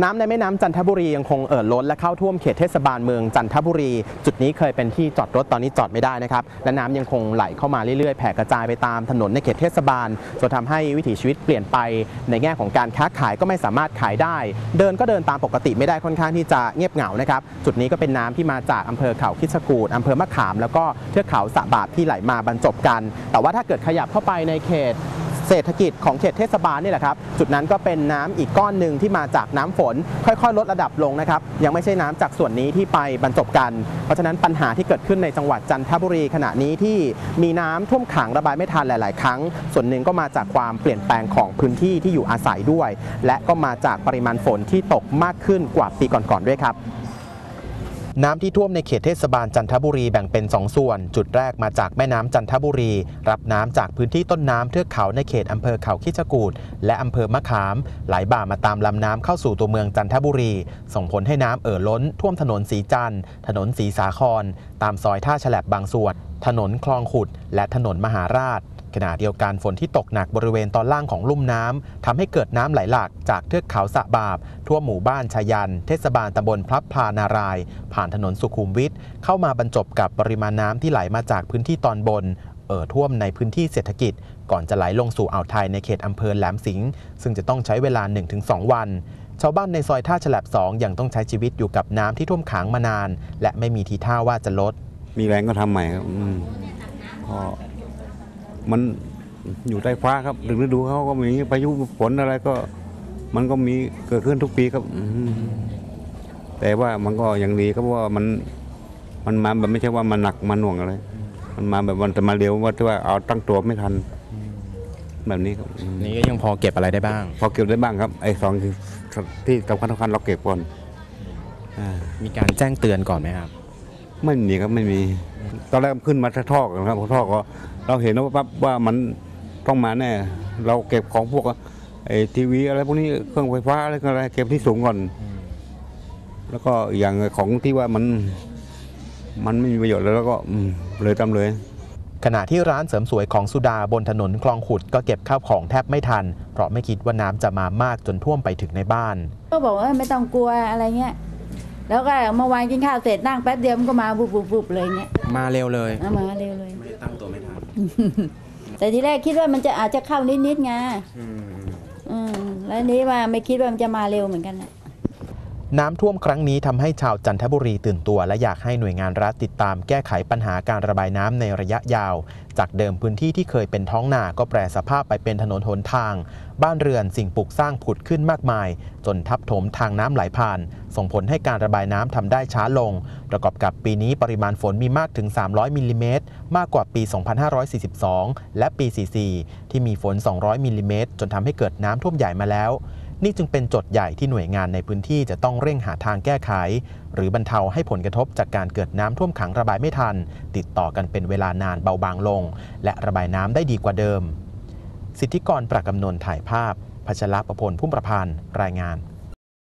น้ำในแม่น้ำจันทบุรียังคงเอ่อล้นและเข้าท่วมเขตเทศบาลเมืองจันทบุรี จุดนี้เคยเป็นที่จอดรถตอนนี้จอดไม่ได้นะครับและน้ำยังคงไหลเข้ามาเรื่อยๆแผ่กระจายไปตามถนนในเขตเทศบาลจนทำให้วิถีชีวิตเปลี่ยนไป ในแง่ของการค้าขายก็ไม่สามารถขายได้ เดินก็เดินตามปกติไม่ได้ค่อนข้างที่จะเงียบเหงานะครับจุดนี้ก็เป็นน้ำที่มาจากอำเภอเขาคิดสกูดอำเภอมะขาม แล้วก็เทือกเขาสะบาบที่ไหลมาบรรจบกัน แต่ว่าถ้าเกิดขยับเข้าไปในเขต เศรษฐกิจของเขตเทศบาลนี่แหละครับจุดนั้นก็เป็นน้ำอีกก้อนหนึ่งที่มาจากน้ำฝน ค่อยๆ ลดระดับลงนะครับยังไม่ใช่น้ำจากส่วนนี้ที่ไปบรรจบกัน เพราะฉะนั้นปัญหาที่เกิดขึ้นในจังหวัดจันทบุรีขณะนี้ที่มีน้ำท่วมขังระบายไม่ทันหลาย ๆ ครั้ง ส่วนหนึ่งก็มาจากความเปลี่ยนแปลงของพื้นที่ที่อยู่อาศัยด้วย และก็มาจากปริมาณฝนที่ตกมากขึ้นกว่าปีก่อน ๆ ด้วยครับ น้ำที่ท่วมในเขตเทศบาลจันทบุรีแบ่งเป็น 2 ส่วน จุดแรกมาจากแม่น้ำจันทบุรี รับน้ำจากพื้นที่ต้นน้ำเทือกเขาในเขตอำเภอเขาคิชกูดและอำเภอมะขาม ไหลบ่ามาตามลำน้ำเข้าสู่ตัวเมืองจันทบุรี ส่งผลให้น้ำเอ่อล้น ท่วมถนนสีจันทร์ถนนสีสาคร ตามซอยท่าฉลับบางส่วน ถนนคลองขุด และถนนมหาราช ขณะเดียวกันฝนที่ตกหนักบริเวณตอนล่างของลุ่มน้ำทำให้เกิดน้ำไหลหลากจากเทือกเขาสะบาบ ทั่วหมู่บ้านชายัน เทศบาลตำบลพลับพลานาราย ผ่านถนนสุขุมวิทเข้ามาบรรจบกับปริมาณน้ำที่ไหลมาจากพื้นที่ตอนบนเอ่อท่วมในพื้นที่เศรษฐกิจ ก่อนจะไหลลงสู่อ่าวไทยในเขตอำเภอแหลมสิงห์ซึ่งจะต้องใช้เวลา 1-2 วันชาวบ้านในซอยท่าฉลับ2ยังต้องใช้ชีวิตอยู่กับน้ำที่ท่วมขังมานาน และไม่มีทีท่าว่าจะลด มีแรงก็ทำใหม่ครับก็ มันอยู่ใต้ฟ้าครับถึงฤดูเขาก็มีพายุฝนอะไรก็ มันก็มีเกิดขึ้นทุกปีครับอืมแต่ว่ามันก็ยังดีครับเพราะว่ามันมันมาแบบไม่ใช่ว่ามันหนักมันหน่วงอะไร มันมาแบบมันจะมาเร็วว่าที่ว่าเอาตั้งตัวไม่ทัน แบบนี้ครับอืมนี่ก็ยังพอเก็บอะไรได้บ้าง พอเก็บได้บ้างครับ ไอ้สองที่ที่สำคัญสำคัญเราเก็บก่อนอ่ามีการแจ้งเตือนก่อนไหมครับ ไม่มีครับไม่มี ตอนแรกขึ้นมาท่อกันครับท่อก็เราเห็นว่าปั๊บว่ามันต้องมาแน่เราเก็บของพวกไอ้ทีวีอะไรพวกนี้เครื่องไฟฟ้าอะไรก็อะไรเก็บที่สูงก่อน แล้วก็อย่างของที่ว่ามันมันไม่มีประโยชน์แล้วแล้วก็อืมเลยทำเลยขณะที่ร้านเสริมสวยของสุดาบนถนนคลองขุดก็เก็บข้าวของแทบไม่ทัน เพราะไม่คิดว่าน้ำจะมามากจนท่วมไปถึงในบ้าน ก็บอกว่าไม่ต้องกลัวอะไรเงี้ย แล้วก็เมื่อวานกินข้าวเสร็จนั่งแป๊บเดียวมันก็มาบุบบุบบุบเลยเงี้ยมาเร็วเลย เอามาเร็วเลย ไม่ตั้งตัวไม่ทันแต่ทีแรกคิดว่ามันจะอาจจะเข้านิดๆไงอืมแล้วนี้ว่าไม่คิดว่ามันจะมาเร็วเหมือนกันนะ น้ำท่วมครั้งนี้ทำให้ชาวจันทบุรีตื่นตัว และอยากให้หน่วยงานรัฐติดตามแก้ไขปัญหาการระบายน้ำในระยะยาว จากเดิมพื้นที่ที่เคยเป็นท้องนาก็แปรสภาพไปเป็นถนนหนทาง บ้านเรือนสิ่งปลูกสร้างผุดขึ้นมากมาย จนทับถมทางน้ำไหลผ่าน ส่งผลให้การระบายน้ำทำได้ช้าลง ประกอบกับปีนี้ปริมาณฝนมีมากถึง 300มิลลิเมตรมากกว่าปี 2542 และปี 44 ที่มีฝน 200มิลลิเมตรจนทำให้เกิดน้ำท่วมใหญ่มาแล้ว นี่จึงเป็นโจทย์ใหญ่ที่หน่วยงานในพื้นที่จะต้องเร่งหาทางแก้ไข หรือบรรเทาให้ผลกระทบจากการเกิดน้ำท่วมขังระบายไม่ทัน ติดต่อกันเป็นเวลานานเบาบางลง และระบายน้ำได้ดีกว่าเดิม สิทธิกรประกำนนถ่ายภาพพัชรประพลพุ่มประพันธ์รายงาน